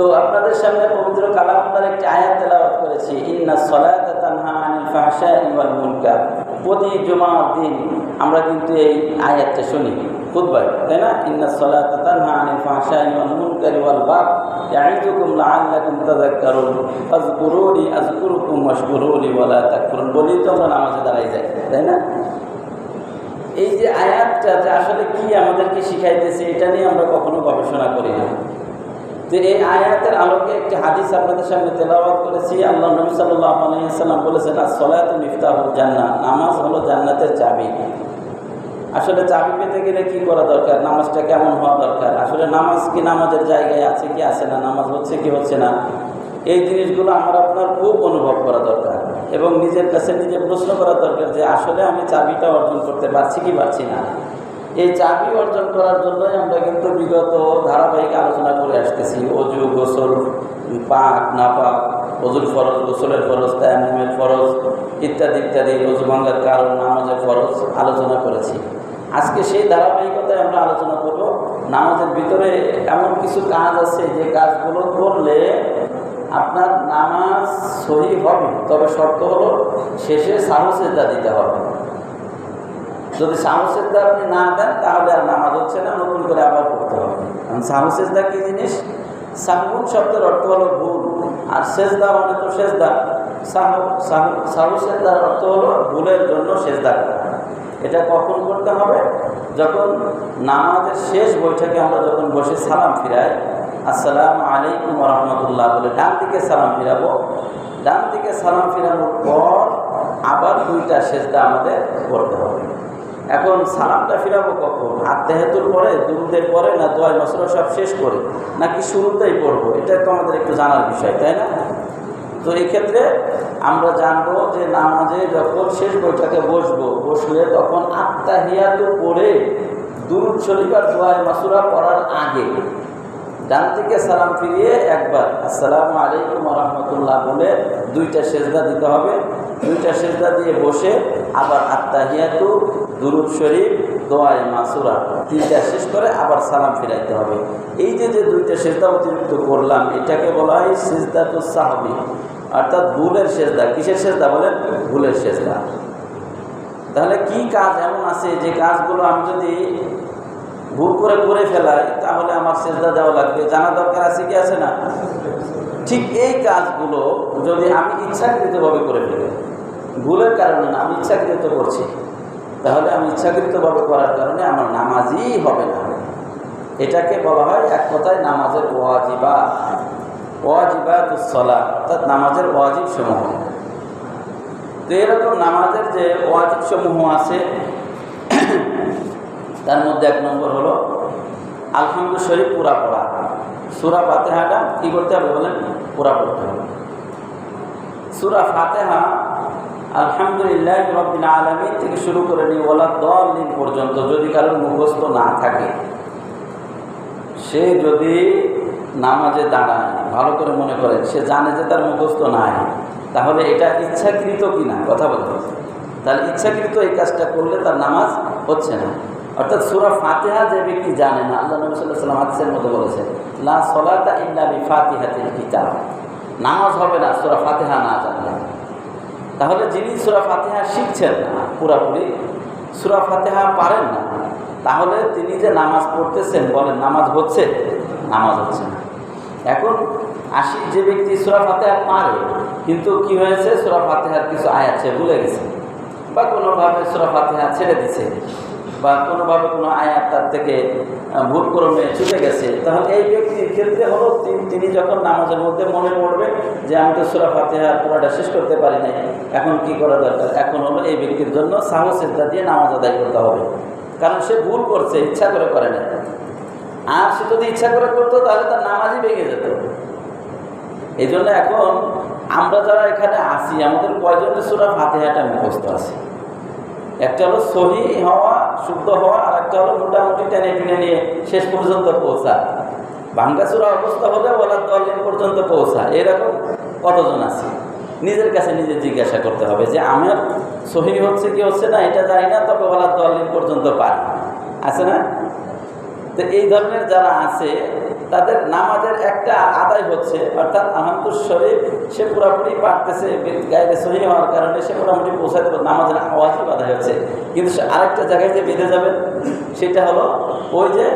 তো আপনাদের সামনে পবিত্র কালামদার একটি আয়াত তেলাওয়াত করেছি, ইন্না সলাতা তানহা আনিল ফাহশাই ওয়াল মুনকার। প্রতি জুমার দিন আমরা কিন্তু এই আয়াতটা শুনি, খুতবায়, তাই না? ইন্না সলাতা তানহা আনিল ফাহশাই ওয়াল মুনকার ওয়াল বাগ ইয়াইদুকুম লাআল্লাকুম তাযাক্কারুন, ফাযকুরুনি আযকুরুকুম ওয়াশকুরুনি ওয়ালা তাকফুরুন। বলি তো আমরা নামাজে দাঁড়াই যাই, তাই না? এই যে আয়াতটা যে আসলে কি আমাদেরকে শিখাইতেছে, এটা নিয়ে আমরা কখনো গবেষণা করি না। যে এই আয়াতের আলোকে একটি হাদিস আপনাদের সামনে তেলাওয়াত করেছি, আল্লাহ নবী সাল্লাহ আলাইসাল্লাম বলেছেন আর সলাত মিফতাহুল জান্নাত নামাজ হলো জান্নাতের চাবি। আসলে চাবি পেতে গেলে কি করা দরকার? নামাজটা কেমন হওয়া দরকার? আসলে নামাজ কি নামাজের জায়গায় আছে কি আছে না? নামাজ হচ্ছে কি হচ্ছে না? এই জিনিসগুলো আমার আপনার খুব অনুভব করা দরকার এবং নিজের কাছে নিজে প্রশ্ন করা দরকার যে আসলে আমি চাবিটা অর্জন করতে পারছি কি পারছি না। এই চাবি অর্জন করার জন্যই আমরা কিন্তু বিগত ধারাবাহিক আলোচনা করে আসতেছি। অজু, গোসল, পাক না পাক অজুর ফরজ, গোসলের ফরজ তায়ামের ফরজ ইত্যাদি ইত্যাদি অজু ভাঙ্গার কারণ, নামাজের ফরজ আলোচনা করেছি। আজকে সেই ধারাবাহিকতায় আমরা আলোচনা করব। নামাজের ভিতরে এমন কিছু কাজ আছে যে কাজগুলো করলে আপনার নামাজ সহি হবে, তবে শর্ত হলো শেষে সাহসেজদা দিতে হবে। যদি সাহসেজদা আপনি না দেন, তাহলে আর নামাজ হচ্ছে না, নতুন করে আবার করতে হবে। কারণ সাহসেজদা কী জিনিস? সাহুন শব্দের অর্থ হলো ভুল, আর সেজদা মানে তো সেজদা। সাহু সাহু সাহু অর্থ হলো ভুলের জন্য সেজদা করা। এটা কখন করতে হবে? যখন নামাজের শেষ বৈঠকে আমরা যখন বসে সালাম ফিরাই, আসসালামু আলাইকুম রহমতুল্লাহ বলে ডান দিকে সালাম ফিরাবো। ডান দিকে সালাম ফিরানোর পর আবার দুইটা সেজদা আমাদের করতে হবে। এখন সালামটা ফিরাবো কখন? হাত আত্মাহেতুর পরে, দুরুদের পরে, না দোয়াই মাসুরা সব শেষ করে? নাকি শুরুতেই পড়ব? এটা তো আমাদের একটু জানার বিষয়, তাই না? তো এই ক্ষেত্রে আমরা জানব যে নামাজে যখন শেষ বৈঠকে বসবো, বসলে তখন আত্মাহিয়াত পড়ে দুরুদ শরীফ আর দোয়াই মাসুরা পড়ার আগে ডান থেকে সালাম ফিরিয়ে একবার আসসালামু আলাইকুম রহমতুল্লাহ বলে দুইটা সেজদা দিতে হবে। দুইটা সেজদা দিয়ে বসে আবার আত্মাহিয়াতু দুরুদ শরীফ, দোয়ায় মাসুরা তিনটা শেষ করে আবার সালাম ফিরাইতে হবে। এই যে যে দুইটা সেজদা অতিরিক্ত করলাম, এটাকে বলা হয় সেজদা তো সাহাবি। অর্থাৎ ভুলের সেজদা। কিসের সেজদা বলেন? ভুলের সেজদা। তাহলে কি কাজ এমন আছে যে কাজগুলো আমি যদি ভুল করে করে ফেলাই তাহলে আমার সেজদা দেওয়া লাগবে। জানা দরকার আছে কি আছে না? ঠিক এই কাজগুলো যদি আমি ইচ্ছাকৃতভাবে করে ফেলি, ভুলের কারণে না, আমি ইচ্ছাকৃত করছি, তাহলে আমি ইচ্ছাকৃতভাবে করার কারণে আমার নামাজই হবে না। এটাকে বলা হয় এক কথায় নামাজের ওয়াজিবা। ওয়াজিবা দুঃসলা অর্থাৎ নামাজের ওয়াজিব সমূহ তো এরকম নামাজের যে ওয়াজিব সমূহ আছে তার মধ্যে এক নম্বর হলো, আলহামদু শরীফ পুরা পড়া। সুরা ফাতেহাটা কী করতে হবে বলেন? পুরা পড়তে হবে। সুরা ফাতেহা আলহামদুলিল্লাহ রবিন আলমী থেকে শুরু করে নিয়ে ওলা দল দিন পর্যন্ত যদি কারোর মুখস্থ না থাকে, সে যদি নামাজে দাঁড়ায়, ভালো করে মনে করেন সে জানে যে তার মুখস্থ নাই, তাহলে এটা ইচ্ছাকৃত কিনা? কথা বলতে তাহলে ইচ্ছাকৃত এই কাজটা করলে তার নামাজ হচ্ছে না। অর্থাৎ সুরা ফাতেহা যে ব্যক্তি জানে না, আল্লাহ নবী সাল্লাহ সাল্লাম হাদিসের মধ্যে বলেছেন, লা সলাতা ইল্লা বি ফাতিহাতিল কিতাব নামাজ হবে না, সুরা ফাতেহা না জানলে। তাহলে যিনি সুরা ফাতেহা শিখছেন না, পুরাপুরি সুরা ফাতেহা পারেন না, তাহলে তিনি যে নামাজ পড়তেছেন বলেন, নামাজ হচ্ছে নামাজ হচ্ছে না। এখন আশি যে ব্যক্তি সুরা ফাতেহা পারে, কিন্তু কি হয়েছে? সুরা ফাতেহার কিছু আয়াত সে ভুলে গেছে বা কোনোভাবে সুরা ফাতেহা ছেড়ে দিছে। বা কোনোভাবে কোনো আয়াত তার থেকে ভুল ক্রমে ছুটে গেছে, তাহলে এই ব্যক্তির ক্ষেত্রে হলো তিনি যখন নামাজের মধ্যে মনে পড়বে যে আমি তো সুরা ফাতেহা পুরাটা শেষ করতে পারি নাই, এখন কি করা দরকার? এখন হলো এই ব্যক্তির জন্য সাহসিকতা দিয়ে নামাজ আদায় করতে হবে। কারণ সে ভুল করছে, ইচ্ছা করে করে না আর সে যদি ইচ্ছা করে করতো, তাহলে তার নামাজই ভেঙে যেত। এই জন্য এখন আমরা যারা এখানে আসি আমাদের কয়জনের সুরা ফাতেহাটা মুখস্থ আছে? একটা হলো সহি হওয়া, শুদ্ধ হওয়া, আর একটা হলো মোটামুটি টেনে টেনে নিয়ে শেষ পর্যন্ত পৌঁছা। ভাঙ্গাচুরা অবস্থা হলে বলার দলিন পর্যন্ত পৌঁছা। এরকম কতজন আছে? নিজের কাছে নিজে জিজ্ঞাসা করতে হবে যে আমার সহি হচ্ছে কি হচ্ছে না, এটা জানি না, তবে বলার দলিন পর্যন্ত পারি। আছে না? তো এই ধরনের যারা আছে তাদের নামাজের একটা আদায় হচ্ছে, অর্থাৎ আহমদুর শরীফ, সে পুরোপুরি পারতেছে গায়ে সহি হওয়ার কারণে সে মোটামুটি পৌঁছাতে নামাজের আওয়াজই আদায় হচ্ছে। কিন্তু সে আরেকটা জায়গায় যে বেঁধে যাবে, সেটা হলো ওই যে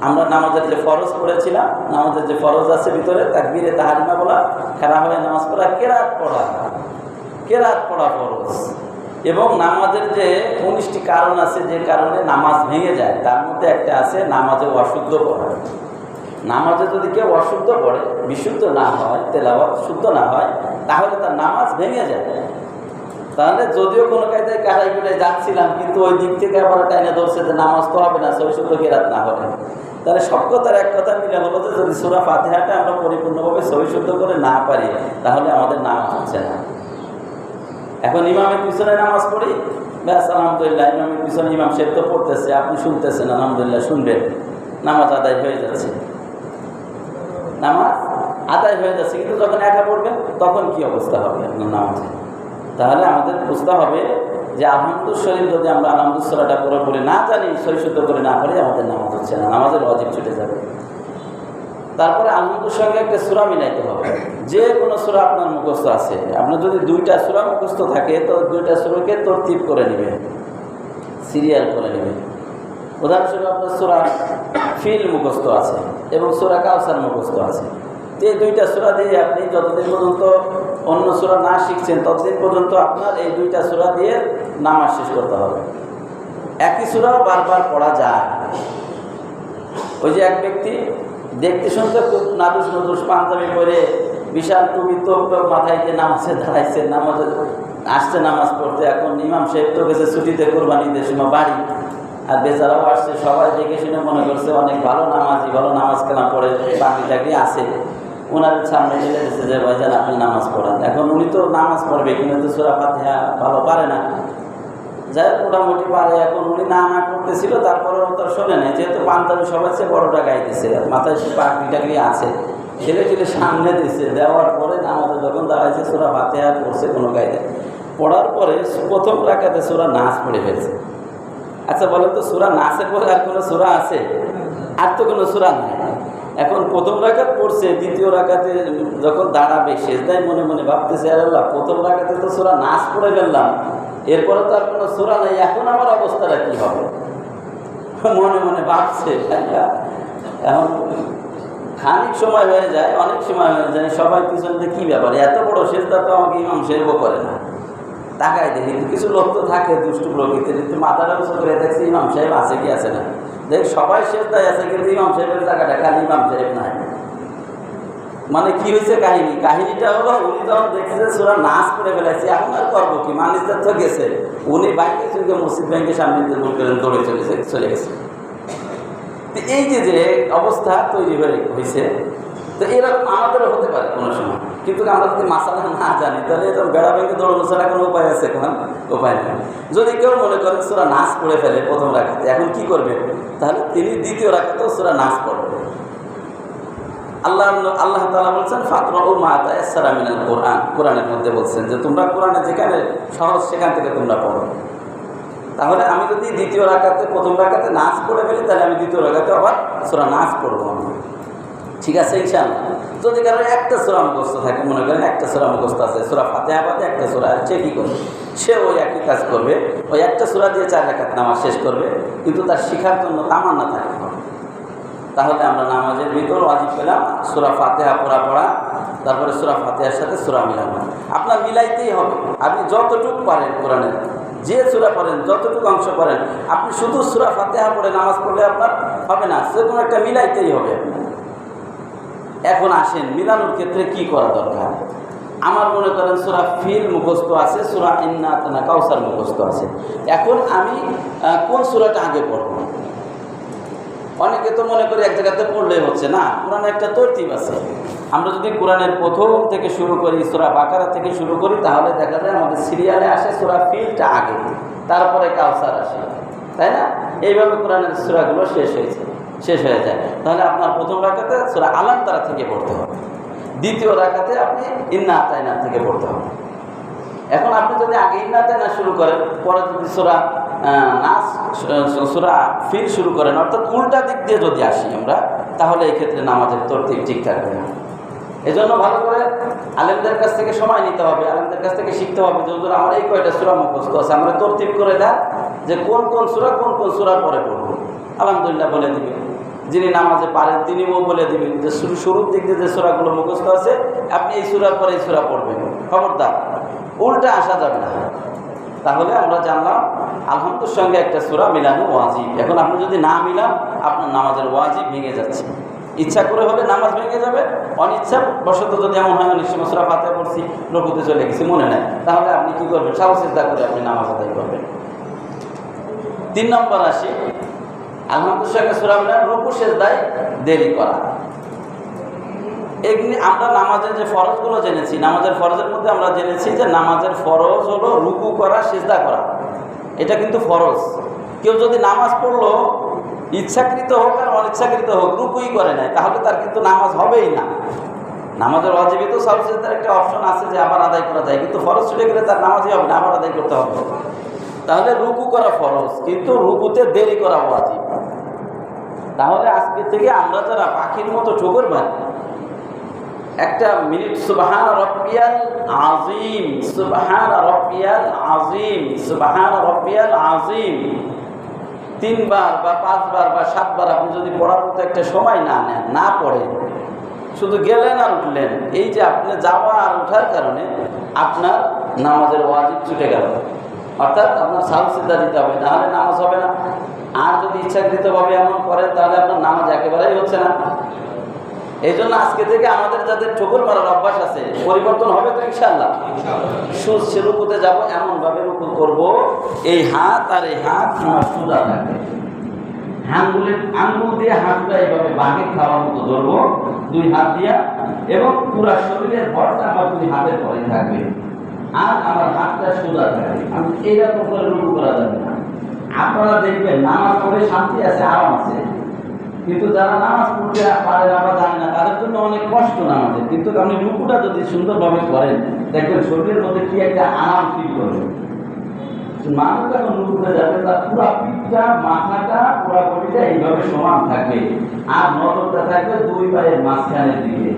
আমরা নামাজের যে ফরজ পড়েছিলাম, নামাজের যে ফরজ আছে ভিতরে, তাকবীরে তাহারিমা বলা খেলা হয়ে নামাজ পড়া, কেরাত পড়া। কেরাত পড়া ফরজ। এবং নামাজের যে উনিশটি কারণ আছে, যে কারণে নামাজ ভেঙে যায়, তার মধ্যে একটা আছে, নামাজে অশুদ্ধ পড়া। নামাজে যদি কেউ অশুদ্ধ পড়ে, বিশুদ্ধ না হয়, তেলাওয়াত শুদ্ধ না হয়, তাহলে তার নামাজ ভেঙে যায়। তাহলে যদিও কোনো কায়দায় কারাই কুটাই যাচ্ছিলাম, কিন্তু ওই দিক থেকে আবার টাইনে ধরছে যে নামাজ তো হবে না সই শুদ্ধ কেরাত না হবে। তাহলে সব কথার এক কথা মিলে হলো যে যদি সুরা ফাতিহাটা আমরা পরিপূর্ণভাবে সই শুদ্ধ করে না পারি, তাহলে আমাদের নামাজ হচ্ছে না। এখন ইমামের পিছনে নামাজ পড়ি? ব্যাস, আলহামদুলিল্লাহ, ইমামের পিছনে ইমাম সাহেব তো পড়তেছে, আপনি শুনতেছেন, আলহামদুলিল্লাহ, শুনবেন। নামাজ আদায় হয়ে যাচ্ছে। নামাজ আদায় হয়ে যাচ্ছে, কিন্তু যখন একা পড়বেন তখন কি অবস্থা হবে আপনার নামাজে? তাহলে আমাদের বুঝতে হবে যে আলহামদুল শরীফ যদি আমরা আলহামদুসরাটা পুরোপুরি না জানি সৈশুদ্ধ করে না পারি আমাদের নামাজ হচ্ছে না, নামাজের অজিব ছুটে যাবে। তারপরে আলহামদুর সঙ্গে একটা সুরা মিলাইতে হবে। যে কোনো সুরা আপনার মুখস্থ আছে। আপনার যদি দুইটা সুরা মুখস্থ থাকে, তো দুইটা সুরাকে তরতিব করে নেবে, সিরিয়াল করে নেবে। উদাহরণস্বরূপ আপনার সুরা ফিল মুখস্থ আছে এবং সুরা কাউসার মুখস্থ আছে। তো এই দুইটা সুরা দিয়ে আপনি যতদিন পর্যন্ত অন্য সুরা না শিখছেন, ততদিন পর্যন্ত আপনার এই দুইটা সুরা দিয়ে নামাজ শেষ করতে হবে। একই সুরাও বারবার পড়া যায়। ওই যে এক ব্যক্তি দেখতে শুনতে খুব নাদুস নদুস, পাঞ্জাবি পরে বিশাল টুপি তো মাথায় দিয়ে নামাজে দাঁড়াইছে, নামাজে আসছে নামাজ পড়তে। এখন ইমাম সাহেব তো গেছে ছুটিতে কোরবানি সময় বাড়ি। আর বেচারাও আসছে, সবাই দেখে শুনে মনে করছে অনেক ভালো নামাজি, ভালো নামাজ কেনা পড়ে চাকরি আছে। ওনার সামনে এলে দিচ্ছে যে ভাইজান আপনি নামাজ পড়ান। এখন উনি তো নামাজ পড়বে, কিন্তু তো সুরা ফাতিহা ভালো পারে না। যাই হোক, মোটামুটি পারে। এখন উনি না না করতেছিল, তারপরেও তো শোনে না যেহেতু পাঞ্জাবি সবাই সে বড়টা গাইতেছে, মাথায় সে পাগড়ি টাগড়ি আছে। ছেলে ছেলে সামনে দিছে, দেওয়ার পরে নামাজে যখন দাঁড়াইছে, সোরা ফাতেহা পড়ছে, কোনো গাইতে পড়ার পরে প্রথম রাখাতে সোরা নাচ পড়ে ফেলছে। আচ্ছা বলেন তো, সুরা নাচের পরে আর কোনো সুরা আছে? আর তো কোনো সুরা নেই। এখন প্রথম রাখাত পড়ছে, দ্বিতীয় রাখাতে যখন দাঁড়াবে শেষ দেয় মনে মনে ভাবতেছে, আর আল্লাহ, প্রথম রাখাতে তো সুরা নাচ পড়ে ফেললাম। এরপরে তো আর কোনো সুরা নেই, এখন আমার অবস্থাটা কী হবে? মনে মনে ভাবছে এখন খানিক সময় হয়ে যায়, অনেক সময় হয়ে যায়, সবাই পিছনে কী ব্যাপার? এত বড় শেষদা তো আমাকে ইমাম সেবও করে না। তাকাই কিন্তু কিছু লোক তো থাকে দুষ্টু প্রকৃতির। কিন্তু মাথাটা উঁচু দেখছি ইমাম সাহেব আছে কি আছে না। দেখ, সবাই শেষ দায় আছে, কিন্তু ইমাম সাহেবের জায়গাটা খালি ইমাম সাহেব নাই। মানে কি হয়েছে কাহিনী? কাহিনীটা হলো উনি যখন দেখছে সুরা নাচ করে ফেলাইছে এখন আর করব কি? মানুষদের তো গেছে। উনি বাইকে চুকে মসজিদ ব্যাংকের সামনে দিয়ে দূর করে দৌড়ে চলেছে চলে গেছে। তো এই যে যে অবস্থা তৈরি হয়ে হয়েছে, তো এরকম আমাদেরও হতে পারে কোনো সময়। কিন্তু আমরা যদি মাসালা না জানি, তাহলে তো বেড়া ভেঙে দৌড়ানো ছাড়া কোনো উপায় আছে? এখন উপায় নেই। যদি কেউ মনে করেন সুরা নাচ পড়ে ফেলে প্রথম রাখাতে, এখন কি করবে? তাহলে তিনি দ্বিতীয় রাখাতেও সুরা নাচ পড়বে। আল্লাহ আল্লাহ তালা বলছেন ফাতমা ও মাতা এসারামিনাল কোরআন। কোরআনের মধ্যে বলছেন যে, তোমরা কোরআনে যেখানে সহজ সেখান থেকে তোমরা পড়ো। তাহলে আমি যদি দ্বিতীয় রাখাতে, প্রথম রাখাতে নাচ পড়ে ফেলি, তাহলে আমি দ্বিতীয় রাখাতে আবার সুরা নাচ পড়ব। ঠিক আছে ইনশাল্লাহ যদি কারণ একটা সোরা মুখস্থ থাকে, মনে করেন একটা সোরা মুখস্থ আছে, সুরা ফাতে আপাতে একটা সোরা সে কী করবে? সে ওই একই কাজ করবে, ওই একটা সুরা দিয়ে চার রাখাত নামাজ শেষ করবে, কিন্তু তার শিখার জন্য তামান্না থাকতে হবে তাহলে আমরা নামাজের ভিতর ওয়াজিব পেলাম, সুরা ফাতেহা পড়া পড়া, তারপরে সুরা ফাতেহার সাথে সুরা মিলানো। আপনার মিলাইতেই হবে। আপনি যতটুকু পারেন কোরআনের যে সুরা পড়েন, যতটুকু অংশ পড়েন, আপনি শুধু সুরা ফাতেহা পড়ে নামাজ পড়লে আপনার হবে না সে কোনো একটা মিলাইতেই হবে। এখন আসেন, মিলানোর ক্ষেত্রে কি করা দরকার? আমার মনে করেন সুরা ফিল মুখস্থ আছে, সুরা ইন্না কাউসার মুখস্থ আছে। এখন আমি কোন সুরাটা আগে পড়ব? অনেকে তো মনে করি এক জায়গাতে পড়লেই হচ্ছে না, কোরআনে একটা তরতিব আছে। আমরা যদি কোরআনের প্রথম থেকে শুরু করি, সুরা বাকারা থেকে শুরু করি, তাহলে দেখা যায় আমাদের সিরিয়ালে আসে সুরা ফিলটা আগে, তারপরে কাউসার আসে। তাই না? এইভাবে কোরআনের সুরাগুলো শেষ হয়েছে। শেষ হয়ে যায়। তাহলে আপনার প্রথম রাখাতে সুরা আলাম তারা থেকে পড়তে হবে। দ্বিতীয় রাখাতে আপনি ইন্না আতাইনা থেকে পড়তে হবে। এখন আপনি যদি আগে ইন্না আতাইনা শুরু করেন, পরে যদি সুরা নাচ সুরা ফিল শুরু করেন, অর্থাৎ উল্টা দিক দিয়ে যদি আসি আমরা, তাহলে এই ক্ষেত্রে নামাজের তরতিব ঠিক থাকবে না। এজন্য ভালো করে আলেমদের কাছ থেকে সময় নিতে হবে, আলেমদের কাছ থেকে শিখতে হবে যে, হুজুর, আমার এই কয়টা সুরা মুখস্থ আছে, আমরা তরতিব করে দেয় যে কোন কোন সুরা কোন কোন সুরার পরে পড়ব। আলহামদুলিল্লাহ বলে দিবে। যিনি নামাজে পারেন তিনি তিনিও বলে দিবেন যে শুরু শুরুর দিক দিয়ে যে সুরাগুলো মুখস্থ আছে, আপনি এই সুরার পরে এই সুরা পড়বেন। খবরদার। উল্টা আসা যাবে না। তাহলে আমরা জানলাম আলহামদুর সঙ্গে একটা সুরা মিলানো ওয়াজিব। এখন আপনি যদি না মিলান, আপনার নামাজের ওয়াজিব ভেঙে যাচ্ছে। ইচ্ছা করে হলে নামাজ ভেঙে যাবে অনিচ্ছা বশত যদি এমন হয়, অনেক সময় সুরা ফাতে পড়ছি রঘুতে চলে গেছি, মনে নেয় তাহলে আপনি কি করবেন? সাহস চিন্তা করে আপনি নামাজ আদায় করবেন। তিন নম্বর আসি আলহামদুর সঙ্গে সুরা রুকু শেষ দায় দেরি করা। এমনি আমরা নামাজের যে ফরজগুলো জেনেছি, নামাজের ফরজের মধ্যে আমরা জেনেছি যে নামাজের ফরজ হলো রুকু করা, সিজদা করা। এটা কিন্তু ফরজ। কেউ যদি নামাজ পড়ল, ইচ্ছাকৃত হোক আর অনিচ্ছাকৃত হোক, রুকুই করে নাই তাহলে তার কিন্তু নামাজ হবেই না। নামাজের অজীবে তো সবচেয়ে একটা অপশন আছে যে আবার আদায় করা যায়, কিন্তু ফরজ ছুটে গেলে তার নামাজই হবে না, আবার আদায় করতে হবে। তাহলে রুকু করা ফরজ, কিন্তু রুকুতে দেরি করা ওয়াজিব। তাহলে আজকে থেকে আমরা যারা পাখির মতো ঠোকর মারি, একটা মিনিট, সুবাহান রব্বিয়াল আজিম সুবাহান রব্বিয়াল আজিম সুবাহান রব্বিয়াল আজিম তিনবার বা পাঁচবার বা সাতবার আপনি যদি পড়ার মতো একটা সময় না নেন, না পড়েন, শুধু গেলেন আর উঠলেন, এই যে আপনি যাওয়া আর ওঠার কারণে আপনার নামাজের ওয়াজিব ছুটে গেল। অর্থাৎ আপনার সাহস সিদ্ধা দিতে হবে নাহলে নামাজ হবে না। আর যদি ইচ্ছাকৃতভাবে এমন করেন, তাহলে আপনার নামাজ একেবারেই হচ্ছে না। এই জন্য আজকে থেকে আমাদের যাদের ঠোকর মারার অভ্যাস আছে, পরিবর্তন হবে তো ইনশাল্লাহ সুদ সে রুকুতে যাব, এমনভাবে রুকু করব, এই হাত আর এই হাত আমার সুদা থাকবে আঙ্গুলের আঙ্গুল দিয়ে হাতটা এইভাবে বাঘে খাওয়ার মতো ধরবো, দুই হাত দিয়া, এবং পুরা শরীরের ভরটা আমার দুই হাতের পরে থাকবে। আর আমার হাতটা সোজা থাকবে। আমি এইরকম করে রুকু করা যাবে না। আপনারা দেখবেন নামাজ পড়ে শান্তি আছে, আরাম আছে। কিন্তু যারা নামাজ পড়তে পারে না বা জানে না, তাদের জন্য অনেক কষ্ট নামাজের কিন্তু আপনি রুকুটা যদি সুন্দরভাবে করেন, দেখবেন শরীরের মধ্যে কি একটা আরাম ফিল করবে। মানুষ যখন রুকুতে যাবে, তার পুরো পিঠটা, মাথাটা, পুরো বডিটা এইভাবে সমান থাকবে। আর নজরটা থাকবে দুই পায়ের মাঝখানের দিকে।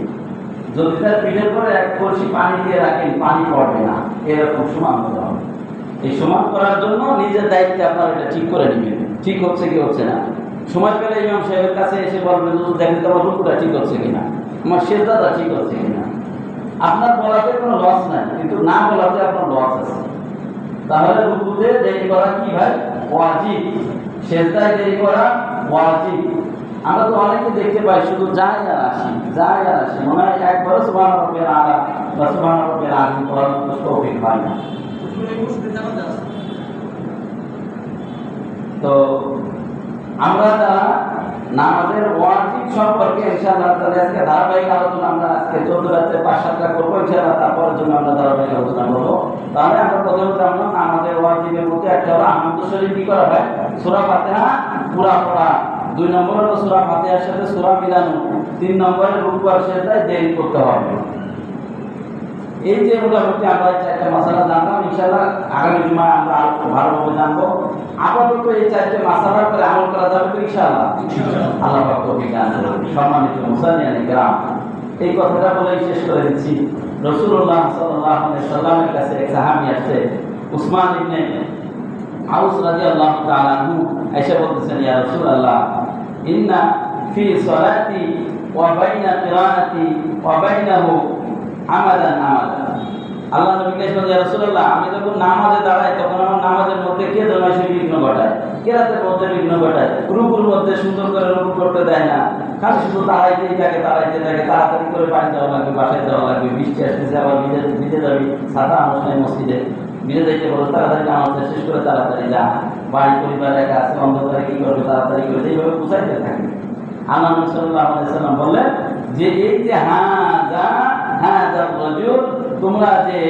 যদি তার পিঠের পরে এক কলসি পানি দিয়ে রাখেন, পানি পড়বে না। এরকম সমান হতে হবে। এই সমান করার জন্য নিজের দায়িত্বে আপনার এটা ঠিক করে নেবেন। ঠিক হচ্ছে কি হচ্ছে না? সময় পেলে ইমাম সাহেবের কাছে এসে বলবেন দেখেন তো আমার রুকুটা ঠিক হচ্ছে কিনা? আমার সেজদাটা ঠিক হচ্ছে কিনা? আপনার বলাতে কোনো লস নাই, কিন্তু না বলাতে আপনার লস আছে। তাহলে রুকুতে দেরি করা কি ভাই? ওয়াজিব। সেজদায় দেরি করা ওয়াজিব। আমরা তো অনেকে দেখতে পাই, শুধু যাই আর আসি, যাই আর আসি। মনে হয় একবারও সুবাহ রব্বের আলা বা সুবাহ রব্বের আগে করার তৌফিক হয় না। তো আমরা নামাজের ওয়াজিব সম্পর্কে ইনশাআল্লাহ তাহলে আজকে ধারাবাহিক আলোচনা আমরা আজকে চোদ্দ রাত্রে পাঁচ সাতটা করব, ইনশাআল্লাহ তারপরের জন্য আমরা ধারাবাহিক আলোচনা করব। তাহলে আমরা প্রথমে জানলাম আমাদের ওয়াজিবের মধ্যে একটা হলো আনন্দ শরীর কি করা হয়? সুরা ফাতেহা পুরা পড়া দুই নম্বর হলো সুরা ফাতেহার সাথে সুরা মিলানো। তিন নম্বরে রূপার সাথে দেরি করতে হবে। এই যে মোটামুটি আমরা চারটে মশালা জানলাম ইনশাল্লাহ আগামী জুমায় আমরা আরও ভালোভাবে জানব। আপাতত এই চারটে মশালার করে আমল করা যাবে তো ইনশাআল্লাহ? আল্লাহ সম্মানিত মুসানিয়ানি গ্রাম এই কথাটা বলেই শেষ করে দিচ্ছি। রসুল্লাহ সাল্লাহ সাল্লামের কাছে এক সাহাবি আসছে উসমান ইবনে আউস রাদিয়াল্লাহু তাআলা আনহু এসে বলতেছেন ইয়া রাসূলুল্লাহ ইন্না ফি সালাতি ওয়া বাইনা কিরাআতি ওয়া বাইনাহু আমাদান আমাদান আল্লাহ রাসূলুল্লাহ, আমি যখন নামাজে দাঁড়াই, তখন আমার নামাজের মধ্যে কে বিঘ্ন ঘটায়? কেরাতের মধ্যে বিঘ্ন ঘটায়? রুকুর মধ্যে সুন্দর করে রুকু করতে দেয় না। খালি শুধু দাঁড়াইতেই থাকে দাঁড়াইতে থাকে, তাড়াতাড়ি করে পানি দেওয়া লাগবে, বাসায় দেওয়া লাগবে, বৃষ্টি আবার ভিজে ভিজে যাবি অনুষ্ঠানে মসজিদে। ভিজে যাইতে বলো, তাড়াতাড়ি নামাজটা শেষ করে তাড়াতাড়ি যা। বাড়ি পরিবার একা আছে, অন্ধকারে কি করবে, তাড়াতাড়ি করে এইভাবে থাকে। আল্লাহ সাল্লাল্লাহু আলাইহি সাল্লাম বললেন যে, এই যে হ্যাঁ যা তোমরা যে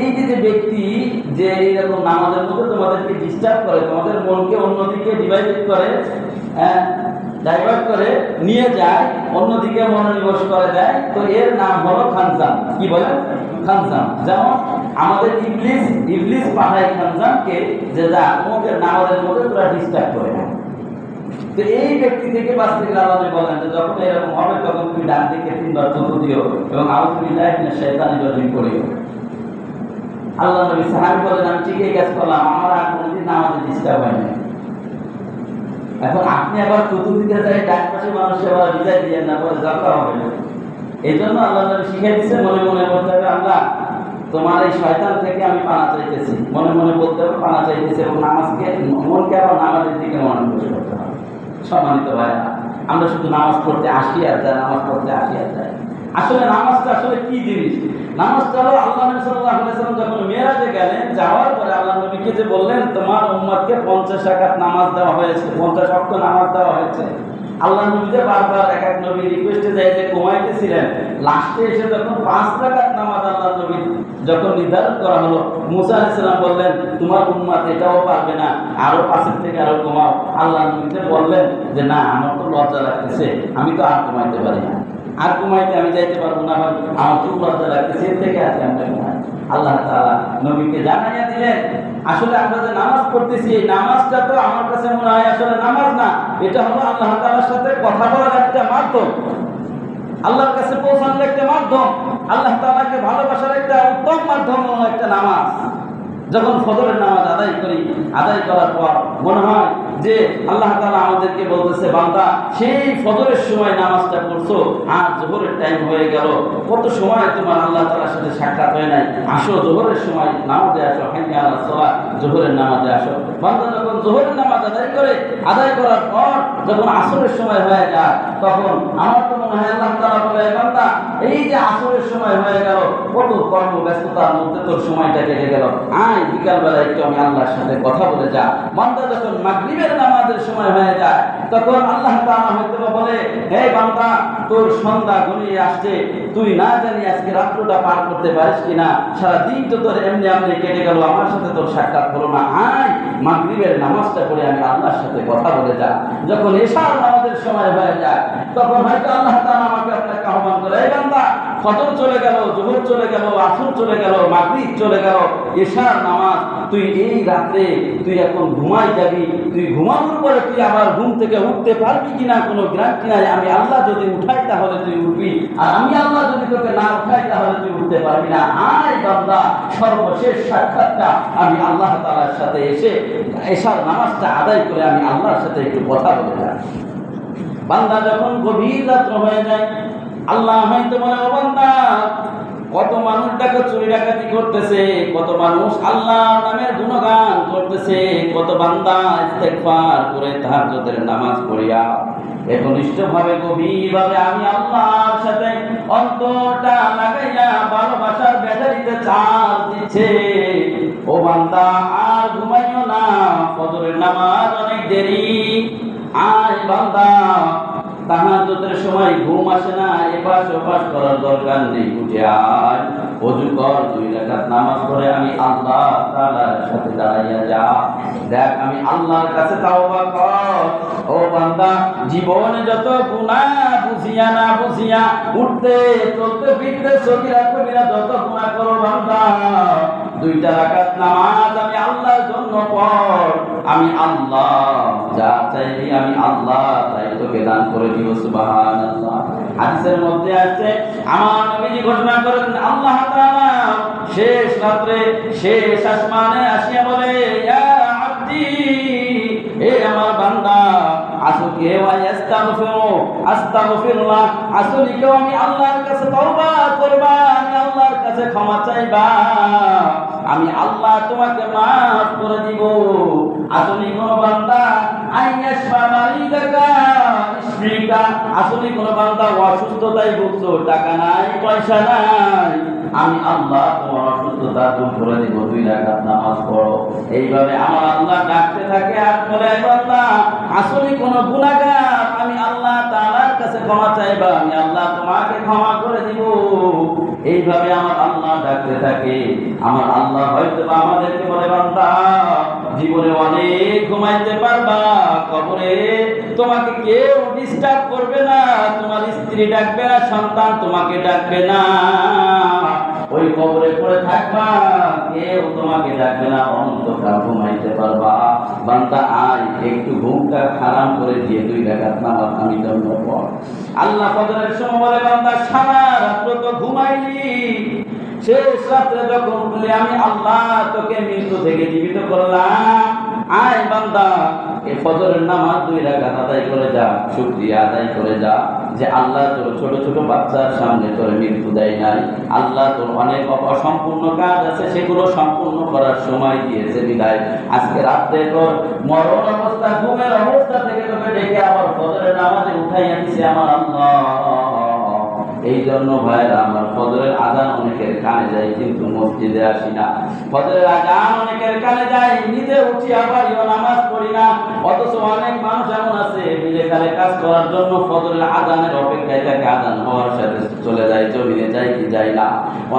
এই যে ব্যক্তি যে এইরকম নামাজের মধ্যে তোমাদেরকে ডিস্টার্ব করে, তোমাদের মনকে অন্যদিকে ডিভাইডেড করে ডাইভার্ট করে, নিয়ে যায়, অন্যদিকে মনোনিবেশ করে দেয়, তো এর নাম হলো খানজাম কি বলে খানজাম যেমন আমাদের ইংলিশ ইবলিস পাঠায় খানজামকে যে যা, তোমাদের নামাজের মধ্যে তোরা ডিস্টার্ব করে। তো এই ব্যক্তি থেকে বাঁচতে গেলে বলেন যে যখন এরকম হবে, তখন তুমি ডান দিকে তিনবার দিও এবং রজিম করিও আল্লাহ নবী সাহাবি বলেন, আমি ঠিকই করলাম, আমার আর কোনোদিন নামাজে ডিস্টার্ব এখন আপনি আবার চতুর্দিকে যাই, ডান পাশে মানুষ আবার বিদায় দিয়ে না, পরে যাত্রা হবে। না এই জন্য আল্লাহ নবী দিচ্ছে মনে মনে বলতে হবে, আল্লাহ, তোমার এই শয়তান থেকে আমি পানা চাইতেছি। মনে মনে বলতে হবে, পানা চাইতেছি এবং নামাজকে, মনকে আবার নামাজের দিকে মনোনিবেশ করতে সম্মানিত ভাইরা, আমরা শুধু নামাজ পড়তে আসি আর যাই নামাজ পড়তে আসি আর যাই আসলে নামাজটা আসলে কি জিনিস? নামাজটা হলো আল্লাহ নবী সাল্লাল্লাহু আলাইহি সাল্লাম যখন মেরাজে গেলেন, যাওয়ার পরে আল্লাহ নবীকে যে বললেন, তোমার উম্মতকে 50 রাকাত নামাজ দেওয়া হয়েছে 50 শক্ত নামাজ দেওয়া হয়েছে। আল্লাহ নবী বারবার এক এক নবী রিকোয়েস্টে যায় যে ঘুমাইতেছিলেন। লাস্টে এসে যখন পাঁচ রাকাত নামাজ আল্লাহ নবী যখন নির্ধারণ করা হলো, মুসা আলাইহিসসালাম বললেন, তোমার উম্মাদ এটাও পারবে না, আরও পাশের থেকে আরও ঘুমাও। আল্লাহ নবীতে বললেন যে, না, আমার তো লজ্জা লাগতেছে, আমি তো আর ঘুমাইতে পারি না। আর ঘুমাইতে আমি যাইতে পারব না, আমার আমার খুব লজ্জা লাগতেছে থেকে আছে আমরা আল্লাহ তাআলা নবীকে জানাইয়া দিলেন, আসলে আমরা যে নামাজ পড়তেছি, এই নামাজটা তো আমার কাছে মনে হয় আসলে নামাজ না, এটা হলো আল্লাহ তাআলার সাথে কথা বলার একটা মাধ্যম। আল্লাহর কাছে পৌঁছানোর একটা মাধ্যম, আল্লাহ তালাকে ভালোবাসার একটা উত্তম মাধ্যম একটা নামাজ। যখন ফজরের নামাজ আদায় করি, আদায় করার পর মনে হয় যে আল্লাহ তাআলা আমাদেরকে বলতেছে, বান্দা, সেই ফজরের সময় নামাজটা পড়ছো, আর জোহরের টাইম হয়ে গেল। কত সময় তোমার আল্লাহ তাআলার সাথে সাক্ষাৎ হয় নাই? আসো, জোহরের সময় নামাজে আসো, হাইয়া আল্লাহ সালাত, জোহরের নামাজে আসো। বান্দা যখন জোহরের নামাজ আদায় করে, আদায় করার পর যখন আসরের সময় হয়ে যায়, তখন আমার তো সন্ধ্যা আসছে। তুই না জানি আজকে রাত্রটা পার করতে পারিস কিনা? সারা তো তোর এমনি এমনি কেটে গেল, আমার সাথে তোর সাক্ষাৎ হলো না। আয়, মাগরিবের নামাজটা পড়ে আমি আল্লাহর সাথে কথা বলে যা। যখন এশার নামাজের সময় হয়ে যায়। তখন হয়তো আল্লাহ তাআলা আমাকে আপনাকে আহ্বান করে, এই বান্দা, ফজর চলে গেল, জোহর চলে গেল, আসর চলে গেল, মাগরিব চলে গেল, এশার নামাজ, তুই এই রাতে তুই এখন ঘুমাই যাবি, তুই ঘুমানোর পরে তুই আবার ঘুম থেকে উঠতে পারবি কিনা কোনো গ্যারান্টি নাই, আমি আল্লাহ যদি উঠাই তাহলে তুই উঠবি, আর আমি আল্লাহ যদি তোকে না উঠাই তাহলে তুই উঠতে পারবি না। আয় বান্দা, সর্বশেষ সাক্ষাৎটা আমি আল্লাহ তাআলার সাথে এসে এশার নামাজটা আদায় করে আমি আল্লাহর সাথে একটু কথা বলে যাই বান্দা যখন গভীর রাত্র হয়ে যায়, আল্লাহ হয়তো ও বান্দা, কত মানুষ দেখো চুরি ডাকাতি করতেছে, কত মানুষ আল্লাহ নামের গুণগান করতেছে, কত বান্দা ইস্তেগফার করে তাহাজ্জুদের নামাজ পড়িয়া একনিষ্ঠ ভাবে গভীর ভাবে আমি আল্লাহর সাথে অন্তরটা লাগাইয়া ভালোবাসার ব্যাটারিতে দিচ্ছে। ও বান্দা, আর ঘুমাইও না, ফজরের নামাজ অনেক দেরি। বান্দা সময় ঘুম আসে না করার দরকার নেই, উঠে অজু কর, দুই নামাজ আমি আল্লাহ সাথে দাঁড়াইয়া যা। দেখ, আমি আল্লাহর কাছে কর। ও বান্দা, জীবনে যত গুনাহ বুঝিয়া না বুঝিয়া উঠতে, চলতে, ফিরতে সগিরা যত গুনাহ করো বান্দা। দুইটা রাকাত নামাজ আমি আল্লাহর জন্য পড়। আমি আল্লাহ, যা চাইবি আমি আল্লাহ, তাই তোকে দান করে দিব, সুবহানাল্লাহ। হাদিসের মধ্যে আছে, আমার নবীজি ঘোষণা করেন আল্লাহ তাআলা শেষ রাত্রে শেষ আসমানে আসিয়া বলে, ইয়া আব্দি, এ আমার বান্দা আমি আল্লাহর কাছে করবা, আমি কাছে ক্ষমা আমি আল্লাহ তোমাকে মাফ করে দিব। আসলে কোন বান্দা আইয়াশবা মালিকাকা আসলে বান্দা টাকা নাই, পয়সা নাই। আমি আল্লাহ তোমার অসুস্থতা দূর করে দিব, দুই রাকাত নামাজ পড়ো। এইভাবে আমার আল্লাহ ডাকতে থাকে আর বলে আল্লাহ, আসলে কোন গুণাগার আমি আল্লাহ তাআলার কাছে ক্ষমা চাইবা, আমি আল্লাহ তোমাকে ক্ষমা করে দিব। এইভাবে আমার আল্লাহ ডাকতে থাকে। আমার আল্লাহ হয়তো বা আমাদেরকে বলে, বান্দা, জীবনে অনেক ঘুমাইতে পারবা, কবরে তোমাকে কেউ ডিস্টার্ব করবে না, তোমার স্ত্রী ডাকবে না, সন্তান তোমাকে ডাকবে না। ওই কবরে পড়ে থাকবা, কেউ তোমাকে ডাকবে না অন্তকাল ঘুমাইতে পারবা। বান্দা, আয়, একটু ঘুমটা খারাপ করে দিয়ে দুই রাকাত নামাজ আমি জন্য পর আল্লাহ ফজরের সময় বলে, বান্দা, সারা রাত্র তো ঘুমাইলি। শেষ রাত্রে যখন বলে আমি আল্লাহ তোকে মৃত্যু থেকে জীবিত করলাম। আয় বান্দা ফজরের নামাজ দুই রাখাত আদায় করে যা, শুক্রিয়া আদায় করে যা যে আল্লাহ তোর ছোট ছোট বাচ্চার সামনে তোর মৃত্যু দেয় নাই। আল্লাহ তোর অনেক অসম্পূর্ণ কাজ আছে, সেগুলো সম্পূর্ণ করার সময় দিয়েছে বিদায়। আজকে রাত্রে তোর মরণ অবস্থা, ঘুমের অবস্থা থেকে তোকে ডেকে আবার ফজরের নামাজে উঠাই দিছে আমার আল্লাহ। এই জন্য ভাইরা আমার ফজরের আজান অনেকের কানে যায়, কিন্তু মসজিদে আসি না। ফজরের আজান অনেকের কানে যায়, নিজে উঠি, আবার নামাজ পড়ি না। অথচ অনেক মানুষ এমন আছে, নিজে কালে কাজ করার জন্য ফজরের আজানের অপেক্ষায় থাকে, আজান হওয়ার সাথে চলে যায়, জমিনে যায় কি যায় না।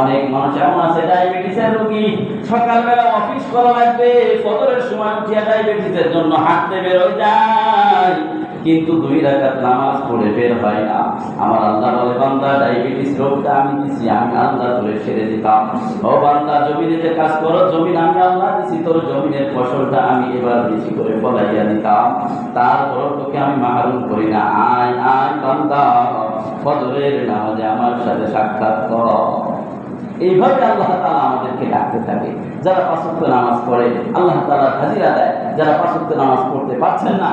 অনেক মানুষ এমন আছে, ডায়াবেটিসের রোগী। সকালবেলা অফিস করা লাগবে, ফজরের সময় উঠিয়া ডায়াবেটিসের জন্য হাঁটতে বেরোয় যায়। কিন্তু দুই রাকাত নামাজ পড়ে বের হয় না। আমার আল্লাহ বলে, বান্দা, ডায়াবেটিস রোগটা আমি দিছি, আমি আল্লাহ করে ছেড়ে দিতাম। ও বান্দা, জমিনে যে কাজ করো, জমিন আমি আল্লাহ দিছি, তোর জমিনের ফসলটা আমি এবার বেশি করে ফলাইয়া দিতাম। তারপর তোকে আমি মাহরুম করি না। আয় আয় বান্দা, ফজরের নামাজে আমার সাথে সাক্ষাৎ কর। এইভাবে আল্লাহ তালা আমাদেরকে ডাকতে থাকে। যারা পাঁচত্ব নামাজ পড়ে, আল্লাহ তালা হাজিরা দেয়। যারা পাঁচত্ব নামাজ পড়তে পারছেন না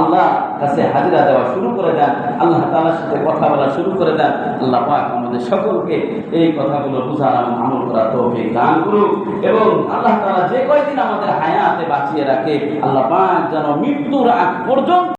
আল্লাহ কাছে হাজিরা দেওয়া শুরু করে দেন, আল্লাহ তালার সাথে কথা বলা শুরু করে দেন, আল্লাহ পাক আমাদের সকলকে এই কথাগুলো বুঝার এবং আমল করা তৌফিক দান করুক এবং আল্লাহ তালা যে কয়দিন আমাদের হায়াতে বাঁচিয়ে রাখে, আল্লাহ পাক যেন মৃত্যুর আগ পর্যন্ত